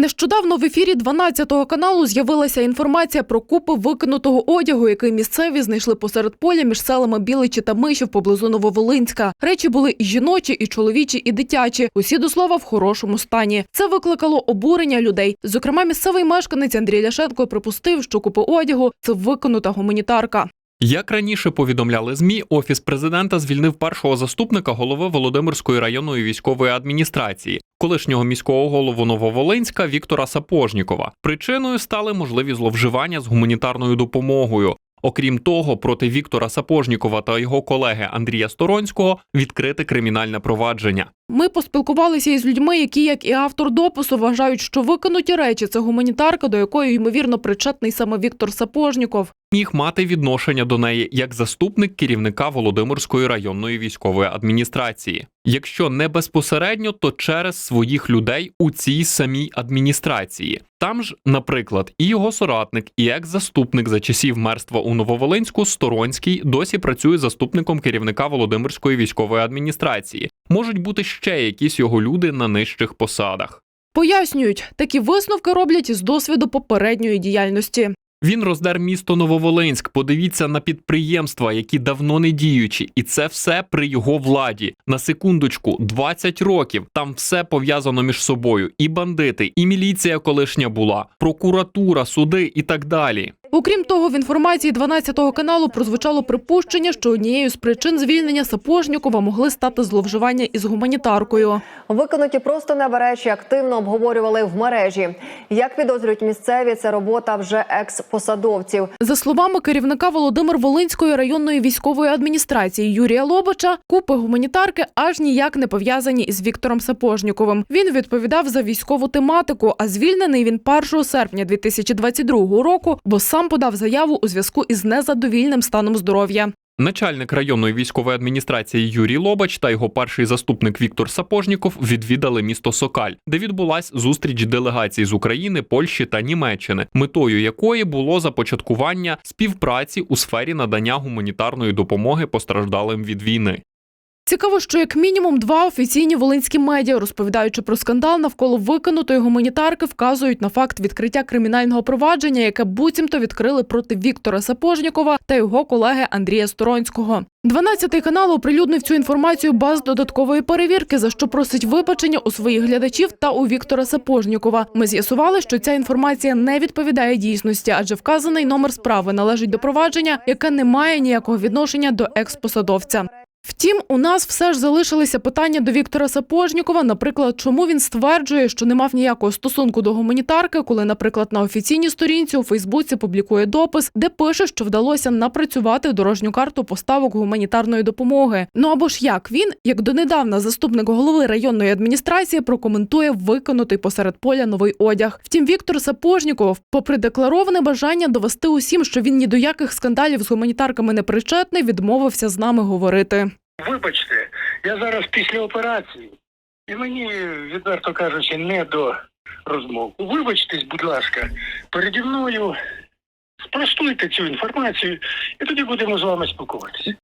Нещодавно в ефірі 12-го каналу з'явилася інформація про купи викинутого одягу, який місцеві знайшли посеред поля між селами Біличі та Мишів поблизу Нововолинська. Речі були і жіночі, і чоловічі, і дитячі. Усі до слова в хорошому стані. Це викликало обурення людей. Зокрема, місцевий мешканець Андрій Ляшенко припустив, що купи одягу це викинута гуманітарка. Як раніше повідомляли ЗМІ, офіс президента звільнив першого заступника голови Володимирської районної військової адміністрації, колишнього міського голову Нововолинська Віктора Сапожнікова. Причиною стали можливі зловживання з гуманітарною допомогою. Окрім того, проти Віктора Сапожнікова та його колеги Андрія Сторонського відкрите кримінальне провадження. Ми поспілкувалися із людьми, які, як і автор допису, вважають, що викинуті речі це гуманітарка, до якої ймовірно причетний саме Віктор Сапожніков. міг мати відношення до неї як заступник керівника Володимирської районної військової адміністрації. Якщо не безпосередньо, то через своїх людей у цій самій адміністрації. Там ж, наприклад, і його соратник, і екс-заступник за часів мерства у Нововолинську Сторонський досі працює заступником керівника Володимирської військової адміністрації. Можуть бути ще якісь його люди на нижчих посадах. Пояснюють, такі висновки роблять із досвіду попередньої діяльності. Він роздер місто Нововолинськ. Подивіться на підприємства, які давно не діючі, і це все при його владі. На секундочку, 20 років. Там все пов'язано між собою. І бандити, і міліція колишня була, прокуратура, суди і так далі. Окрім того, в інформації 12-го каналу прозвучало припущення, що однією з причин звільнення Сапожнікова могли стати зловживання із гуманітаркою. Виконуті просто речі активно обговорювали в мережі. Як підозрюють місцеві, це робота вже екс-посадовців. За словами керівника Володимир Волинської районної військової адміністрації Юрія Лобача, купи гуманітарки аж ніяк не пов'язані із Віктором Сапожніковим. Він відповідав за військову тематику, а звільнений він 1 серпня 2022 року, бо сам подав заяву у зв'язку із незадовільним станом здоров'я. Начальник районної військової адміністрації Юрій Лобач та його перший заступник Віктор Сапожніков відвідали місто Сокаль, де відбулась зустріч делегацій з України, Польщі та Німеччини, метою якої було започаткування співпраці у сфері надання гуманітарної допомоги постраждалим від війни. Цікаво, що як мінімум два офіційні волинські медіа, розповідаючи про скандал навколо викинутої гуманітарки, вказують на факт відкриття кримінального провадження, яке буцімто відкрили проти Віктора Сапожнікова та його колеги Андрія Сторонського. 12-й канал оприлюднив цю інформацію без додаткової перевірки, за що просить вибачення у своїх глядачів та у Віктора Сапожнікова. Ми з'ясували, що ця інформація не відповідає дійсності, адже вказаний номер справи належить до провадження, яке не має ніякого відношення до експосадовця. Втім, у нас все ж залишилися питання до Віктора Сапожнікова. Наприклад, чому він стверджує, що не мав ніякого стосунку до гуманітарки, коли, наприклад, на офіційній сторінці у Фейсбуці публікує допис, де пише, що вдалося напрацювати дорожню карту поставок гуманітарної допомоги. Ну або ж як він, як донедавна заступник голови районної адміністрації, прокоментує виконутий посеред поля новий одяг. Втім, Віктор Сапожніков, попри деклароване бажання довести усім, що він ні до яких скандалів з гуманітарками не причетний, відмовився з нами говорити. Вибачте, я зараз після операції, і мені, відверто кажучи, не до розмов. Вибачтесь, будь ласка, переді мною спростуйте цю інформацію, і тоді будемо з вами спілкуватися.